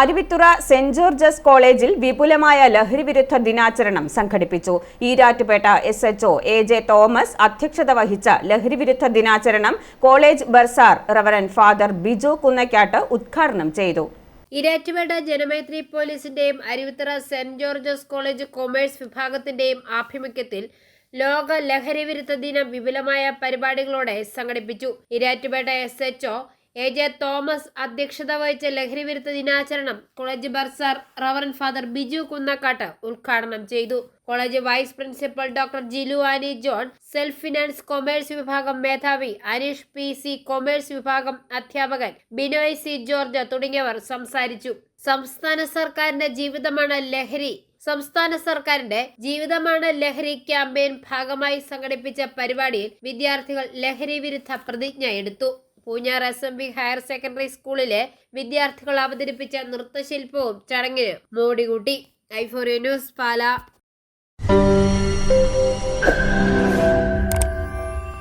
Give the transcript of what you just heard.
Aruvithura saint Georges കോളേജിൽ വിപുലമായ ലഹരിവിരുദ്ധ ദിനാചരണം സംഘടിപ്പിച്ചു. Erattupetta S H O A J Thomas അധ്യക്ഷത വഹിച്ച ലഹരിവിരുദ്ധ ദിനാചരണം college bursar reverend father Biju Kunnakkattu ഉദ്ഘാടനം ചെയ്തു. ഇരാറ്റുപേട്ട ജനമൈത്രി പോലീസിന്റെയും Aruvithura saint George's college commerce വിഭാഗത്തിന്റെയും ആഭിമുഖ്യത്തിൽ ലോക ലഹരി വിരുദ്ധ ദിനം വിപുലമായ പരിപാടികളോടെ സംഘടിപ്പിച്ചു. Erattupetta S H O A. J. Thomas അധ്യക്ഷത വഹിച്ച ലഹരി വിരുദ്ധ ദിനാചരണം college bursar reverend father Biju Kunnakkattu ഉദ്ഘാടനം ചെയ്തു. College vice principal doctor Jilu Annie John self finance commerce വിഭാഗം മേധാവി അനീഷ് പി. സി. കൊമേഴ്സ് വിഭാഗം അധ്യാപകൻ ബിനോയ് സി. ജോർജ് തുടങ്ങിയവർ സംസാരിച്ചു. സംസ്ഥാന സർക്കാരിന്റെ ജീവിതമാണ് ലഹരി. സംസ്ഥാന സർക്കാരിന്റെ ജീവിതമാണ് ലഹരി ക്യാമ്പയിൻ ഭാഗമായി സംഘടിപ്പിച്ച പരിപാടിയിൽ വിദ്യാർത്ഥികൾ ലഹരി വിരുദ്ധ പ്രതിജ്ഞ എടുത്തു Poonjar S M B higher secondary സ്കൂളിലെ വിദ്യാർത്ഥികൾ അവതരിപ്പിച്ച നൃത്തശില്പവും ചടങ്ങിന് മോടികൂട്ടി. ഐഫോറിയ ന്യൂസ് പാല.